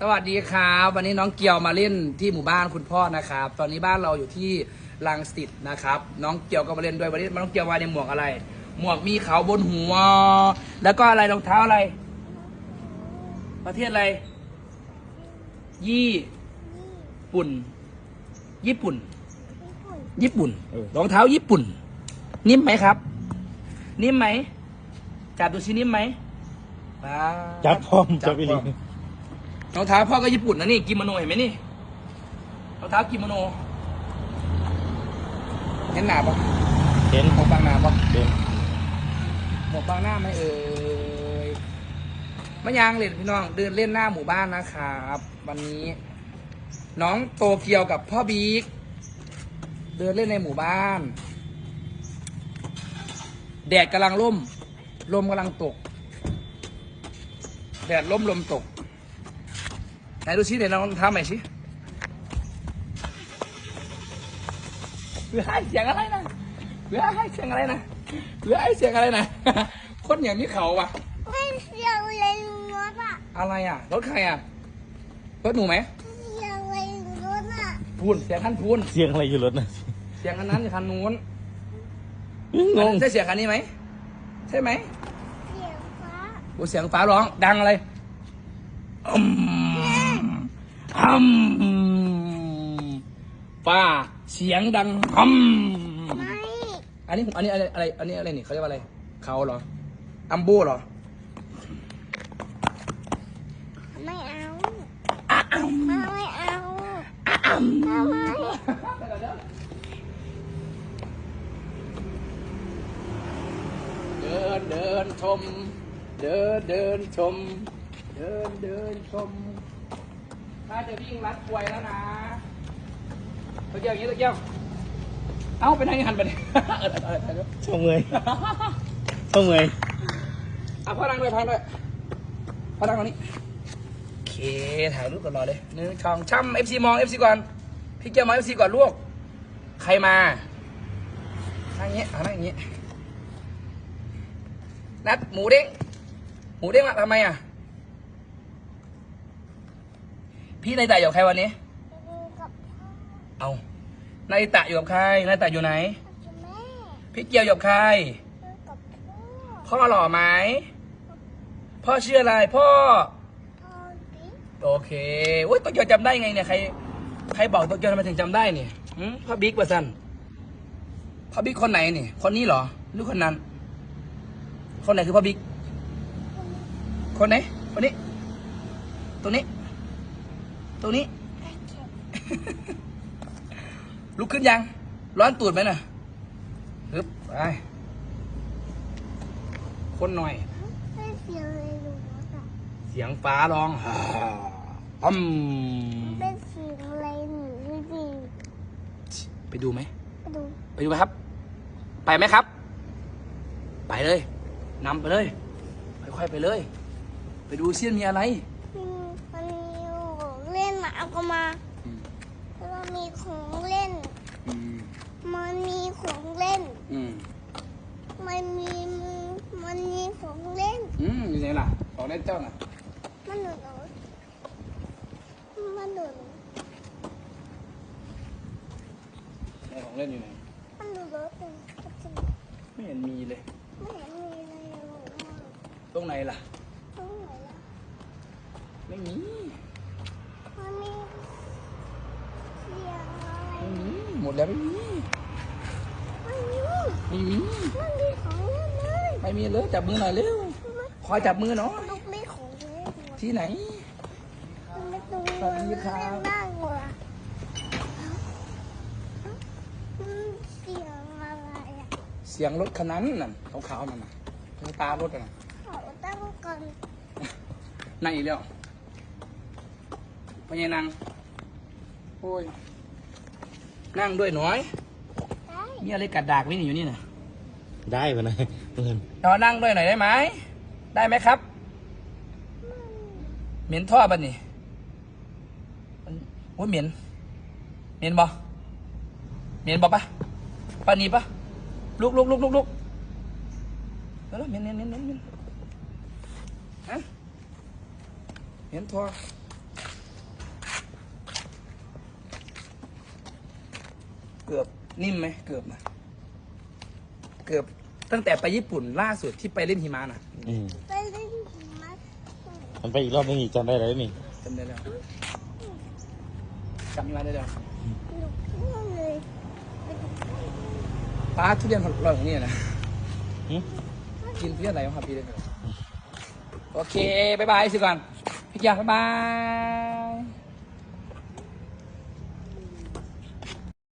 สวัสดีครับ วันนี้น้องเกียวมาเล่นที่หมู่บ้านคุณพ่อนะครับ ตอนนี้บ้านเราอยู่ที่ลังสิตนะครับ น้องเกียวก็มาเล่นด้วยวันนี้น้องเกียวมาในหมวกอะไร หมวกมีเขาบนหัว แล้วก็อะไรรองเท้าอะไร ประเทศอะไร ยี่ปุ่น ญี่ปุ่น ญี่ปุ่นรองเท้าญี่ปุ่น นิ่มไหมครับ นิ่มไหมจับดูสินิ่มไหมจับพร้อมจับอีหลี รองเท้าพ่อก็ญี่ปุ่นนะนี่กิโมโนเห็นไหมนี่รองเท้ากิโมโนเห็นหนาปะเห็นหมวกบางหนาปะเห็นหมวกบางหน้าไหมเอ่ยมะยางเล่นพี่น้องเดินเล่นหน้าหมู่บ้านนะครับวันนี้ น้องโตเกียวกับพ่อบิ๊กเดินเล่นในหมู่บ้าน แดดกำลังล่มลมกำลังตก แดดล่มลมตก ไหนดูชิเดี๋ยวลองทำใหม่ชิเพื่อให้เสียงอะไรนะเพื่อให้เสียงอะไรนะเพื่อให้เสียงอะไรนะคนอย่างนี้เขาวะไม่เสียงเลยรถอะอะไรอะรถใครอะรถหนูไหมเสียงเลยรถอะพูนเสียงคันพูนเสียงอะไรอยู่รถนะเสียงอันนั้นคันนู้นงงใช่เสียงคันนี้ไหมใช่ไหมเสียงฟ้าโอ้เสียงฟ้าร้องดังอะไรอืม อืมฟ้าเสียงดังอืมไม่อันนี้อันนี้อะไรอะไรอันนี้อะไรนี่เขาเรียกว่าอะไรเขาเหรออัมโบเหรอไม่เอาไม่เอาทำไมเดินเดินชม เดินเดินชม เดินเดินชม ถ้าจะวิ่งรัดกลวยแล้วนะตะเกียบอย่างนี้ตะเกียบเอ้าไปไหนหันไปเนี่ยเออเออเออเออช่องเมยช่องเมยอะพ่อนั่งด้วยพังด้วยพ่อนั่งตรงนี้โอเคถ่ายรูปตลอดเลยหนึ่งช่องช่ำเอฟซีมองเอฟซีก่อนพี่เกียวมองเอฟซีก่อนลูกใครมานั่งอย่างเงี้ยอะนั่งอย่างเงี้นัดหมูเด้งหมูเด้งมาทำไมอะ พี่นายตะอยู่กับใครวันนี้ กับเอานายตะอยู่กับใครนายตะอยู่ไหน แม่พี่เกียวอยู่กับใคร กับพ่อพ่อหล่อไหม พ่อชื่ออะไร พ่อ พ่อบิ๊กโอเคโอ้ยตัวเกียวจำได้ไงเนี่ย ใคร ใครบอกตัวเกียวทำไมถึงจำได้เนี่ยหืมพ่อบิ๊กว่าสันพ่อบิ๊กคนไหนนี่ คนนี้เหรอ หรือคนนั้น คนไหนคือพ่อบิ๊ก คนไหน คนนี้ตัวนี้ ตัวนี้แม่เข็มลุกขึ้นยัง ร้อนตูดไหมน่ะฮึบไปคนหน่อยไม่เสียงเลยรถอะเสียงฟ้าร้องฮ่าอืมเป็นเสียงอะไรหนูจริงไปดูไหม ไปดู ไปดูไหมครับ ไปไหมครับ ไปเลยนำไปเลย ค่อยๆไปเลย ไปดูเสี้ยนมีอะไร มีมันมีของเล่นมาเอาก็มาอืมแล้วมันมีของเล่น อืมมันมีของเล่น อืมมันมีมือมันมีของเล่น อืมอยู่ไหนล่ะของเล่นเจ้าน่ะมันหนุนมันหนุนไหนของเล่นอยู่ไหนมันหนุนรถเป็นกระจิงไม่เห็นมีเลย ไม่เห็นมีเลยหรอกว่าตรงไหนล่ะ ตรงไหนล่ะ ไม่มี มันมีเสียงอะไร ไม่มี หมดแล้วไม่มีไม่มีไม่มีมันมีของเล่นเลยไม่มีเลยจับมือหน่อยเร็วคอยจับมือหน่อยลูกมีของเล่นที่ไหนมันไม่ตรงสวัสดีครับน่ากลัวอืมเสียงอะไรอะเสียงรถคันนั้นน่ะขาวๆนั่นน่ะตรงตารถน่ะเขาตั้งกันนั่งอีกแล้วพญานังโอ้ย นั่งด้วยหน่อยได้มีอะไรกัดดากวิ่งอยู่นี่น่ะได้ปะนะเพื่อนนอนนั่งด้วยหน่อยได้ไหม ได้ไหมครับ เหม็นท่อบันนี่มันโอ้ยเหม็น เหม็นบ่เหม็นบ่ปะปานี่ปะลุกลุกลุกลุกลุกแล้วเหม็นเหม็นเหม็นเหม็นเหม็นฮะเหม็นท่อ เกือบนิ่มไหมเกือบนะเกือบตั้งแต่ไปญี่ปุ่นล่าสุดที่ไปเล่นหิมะนะอืมไปเล่นหิมะมันไปอีกรอบนึงอีกจำได้เลยนี่จำได้แล้วจำหิมะได้แล้วหนูเพื่อนเลยไปดูป้าทุเรียนอร่อยของนี่นะหึกินทุเรียนอะไรบ้างครับพี่เด็กโอเคบ๊ายบายสิก่อนพี่ยาบ๊ายบาย